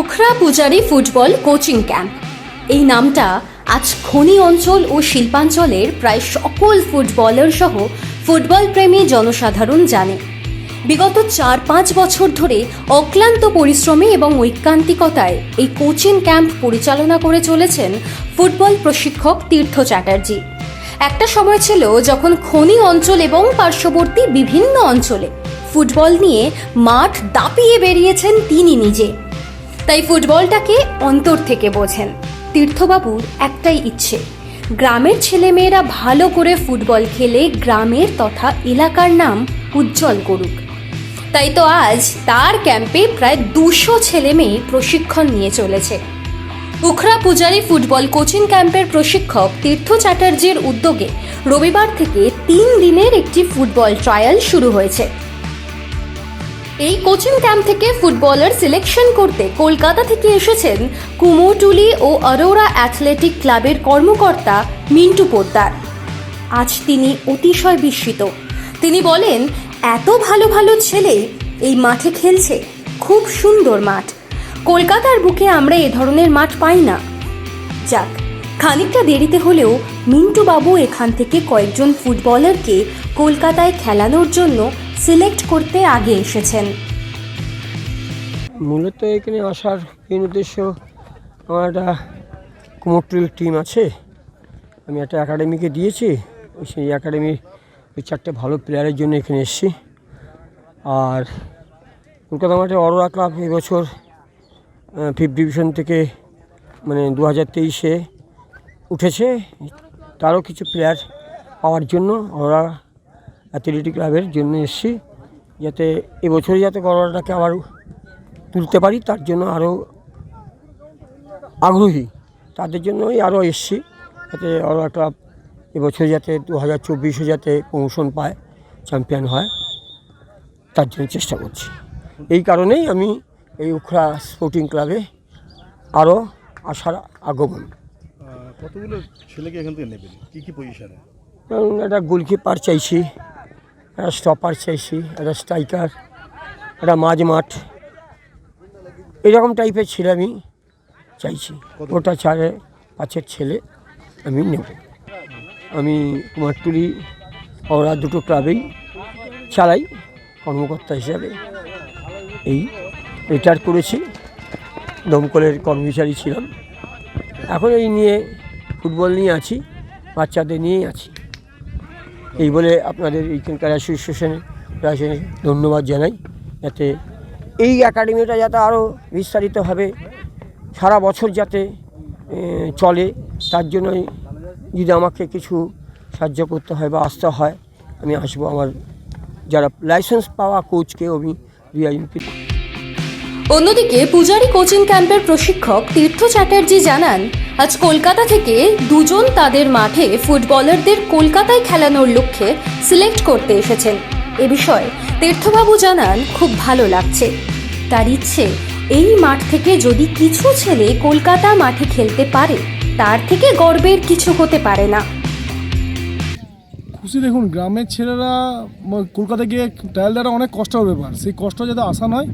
উখরা পূজারি football coaching camp. এই নামটা আজ খনি অঞ্চল ও শিল্পাঞ্চলের প্রায় সকল ফুটবলার সহ ফুটবল প্রেমী জনসাধারণ জানে। বিগত চার পাঁচ বছর ধরে অক্লান্ত পরিশ্রমে এবং ঐকান্তিকতায় এই কোচিং ক্যাম্প পরিচালনা করে চলেছেন ফুটবল প্রশিক্ষক তীর্থ চ্যাটার্জি। একটা সময় ছিল যখন খনি অঞ্চল এবং পার্শ্ববর্তী বিভিন্ন অঞ্চলে ফুটবল নিয়ে মাঠ দাপিয়ে বেরিয়েছেন তিনি নিজে। তাই ফুটবলটাকে অন্তর থেকে বোঝেন। তীর্থবাবুর একটাই ইচ্ছে, গ্রামের ছেলেমেয়েরা ভালো করে ফুটবল খেলে গ্রামের তথা এলাকার নাম উজ্জ্বল করুক। তাই তো আজ তার ক্যাম্পে প্রায় দুশো ছেলে মেয়ে প্রশিক্ষণ নিয়ে চলেছে। উখরা পূজারি ফুটবল কোচিং ক্যাম্পের প্রশিক্ষক তীর্থ চ্যাটার্জির উদ্যোগে রবিবার থেকে তিন দিনের একটি ফুটবল ট্রায়াল শুরু হয়েছে। এই কোচিং ক্যাম্প থেকে ফুটবলার সিলেকশন করতে কলকাতা থেকে এসেছেন কুমোটুলি ও অরোরা অ্যাথলেটিক ক্লাবের কর্মকর্তা মিন্টু পোদ্দার। আজ তিনি অতিশয় বিস্মিত। তিনি বলেন, এত ভালো ভালো ছেলে এই মাঠে খেলছে। খুব সুন্দর মাঠ। কলকাতার বুকে আমরা এ ধরনের মাঠ পাই না। যাক, খানিকটা দেরিতে হলেও মিন্টু বাবু এখান থেকে কয়েকজন ফুটবলারকে কলকাতায় খেলানোর জন্য সিলেক্ট করতে আগে এসেছেন। মূলত এখানে আসার মেন উদ্দেশ্য আমার একটা কুমোরটুল টিম আছে। আমি একটা একাডেমিকে দিয়েছি, ওই সেই একাডেমির ওই চারটে ভালো প্লেয়ারের জন্য এখানে এসেছি। আর কলকাতা মাঠে অরোরা ক্লাব এবছর ফিফথ ডিভিশন থেকে মানে দু হাজার তেইশে উঠেছে। তারও কিছু প্লেয়ার পাওয়ার জন্য অরোরা অ্যাথলেটিক ক্লাবের জন্য এসেছি যাতে এবছরে যাতে অরোরাটাকে আবার তুলতে পারি তার জন্য আরও আগ্রহী। তাদের জন্যই আরও এসছি যাতে আরও একটা এবছর যাতে দু হাজার চব্বিশে যাতে প্রমোশন পায় চ্যাম্পিয়ন হয় তার জন্য চেষ্টা করছি। এই কারণেই আমি এই উখড়া স্পোর্টিং ক্লাবে আরও আসার আগমন। কতগুলো ছেলেকে এখান থেকে নেবেন? কি কি পজিশনে একটা গোলকিপার চাইছি। একটা স্টপার চাইছি একটা স্ট্রাইকার একটা মাঝ মাঠ এরকম টাইপের ছেলে আমি চাইছি। ওটা চারে পাঁচের ছেলে আমি নেব। আমি কুমারটুলি ওরা দুটো ক্লাবেই চালাই কর্মকর্তা হিসাবে। এই রিটায়ার করেছি দমকলের কর্মচারী ছিলাম। এখন এই নিয়ে ফুটবল নিয়ে আছি বাচ্চাদের নিয়েই আছি। এই বলে আপনাদের এইখানকার অ্যাসোসিয়েশনে অ্যাসোসিয়েশনে ধন্যবাদ জানাই। যাতে এই একাডেমিটা যাতে আরও বিস্তারিতভাবে সারা বছর যাতে চলে, তার জন্যই যদি আমাকে কিছু সাহায্য করতে হয় বা আসতে হয়, আমি আসব আমার যারা লাইসেন্স পাওয়া কোচকে আমি রিয়াইনকে অন্যদিকে পূজারি কোচিং ক্যাম্পের প্রশিক্ষক তীর্থ চ্যাটার্জি জানান আজ কলকাতা থেকে দুজন তাদের মাঠে ফুটবলারদের কলকাতায় খেলানোর লক্ষ্যে সিলেক্ট করতে এসেছেন। এ বিষয়ে তীর্থবাবু জানান, খুব ভালো লাগছে। তার ইচ্ছে, এই মাঠ থেকে যদি কিছু ছেলে কলকাতা মাঠে খেলতে পারে, তার থেকে গর্বের কিছু হতে পারে না। খুশি দেখুন, গ্রামের ছেলেরা কলকাতা গিয়ে ট্রায়াল দেওয়াটা অনেক কষ্টের ব্যাপার। সেই কষ্ট যাতে আসান হয়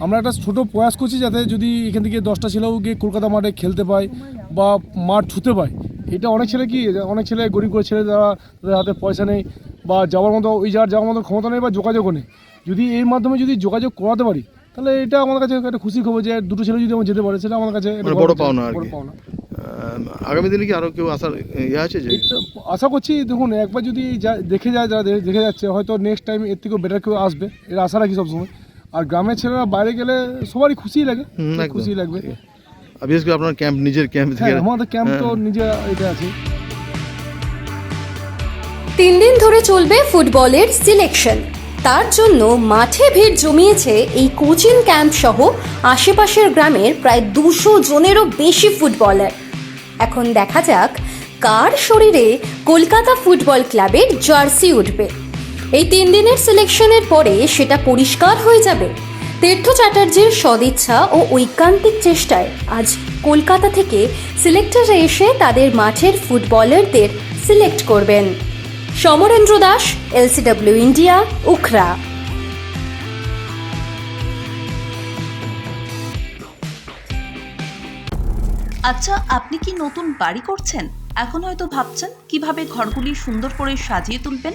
আমরা একটা ছোটো প্রয়াস করছি যাতে যদি এখান থেকে দশটা ছেলেও গিয়ে কলকাতা মাঠে খেলতে পায় বা মাঠ ছুতে পায়। এটা অনেক ছেলে কি অনেক ছেলে গরিব করে ছেলে যারা তাদের হাতে পয়সা নেই বা যাওয়ার মতো ওই যাওয়ার যাওয়ার মতো ক্ষমতা নেই বা যোগাযোগও নেই। যদি এর মাধ্যমে যদি যোগাযোগ করাতে পারি তাহলে এটা আমাদের কাছে একটা খুশি খবর যে দুটো ছেলে যদি আমার যেতে পারে সেটা আমার কাছে মানে বড় পাওনা আর বড় পাওনা। আগামী দিনে কি আরও কেউ আসার ইয়ে আছে যে? আশা করছি দেখুন একবার যদি যা- দেখে যায় যারা দেখে যাচ্ছে হয়তো নেক্সট টাইম এর থেকেও বেটার কেউ আসবে। এর আশা রাখি সবসময়। আর গ্রামের ছেলেরা বাইরে গেলে সবারই খুশি লাগে খুশি লাগবে। বিশেষ করে আপনার ক্যাম্প নিজের ক্যাম্প থেকে হ্যাঁ আমাদের ক্যাম্প তো হ্যাঁ। নিজে এটা আছে। তিন দিন ধরে চলবে ফুটবলের সিলেকশন তার জন্য মাঠে ভিড় জমিয়েছে এই কোচিং ক্যাম্প সহ আশেপাশের গ্রামের প্রায় দুশো জনেরও বেশি ফুটবলার। এখন দেখা যাক কার শরীরে কলকাতা ফুটবল ক্লাবের জার্সি উঠবে। এই তিন দিনের সিলেকশনের পরে সেটা পরিষ্কার হয়ে যাবে। তীর্থ চ্যাটার্জির সদিচ্ছা ও ঐকান্তিক চেষ্টায় আজ কলকাতা থেকে সিলেক্টররা এসে তাদের মাঠের ফুটবলারদের সিলেক্ট করবেন। সমরেন্দ্র দাস এলসিডব্লিউ ইন্ডিয়া উখরা আচ্ছা আপনি কি নতুন বাড়ি করছেন? এখন হয়তো ভাবছেন কীভাবে ঘরগুলি সুন্দর করে সাজিয়ে তুলবেন?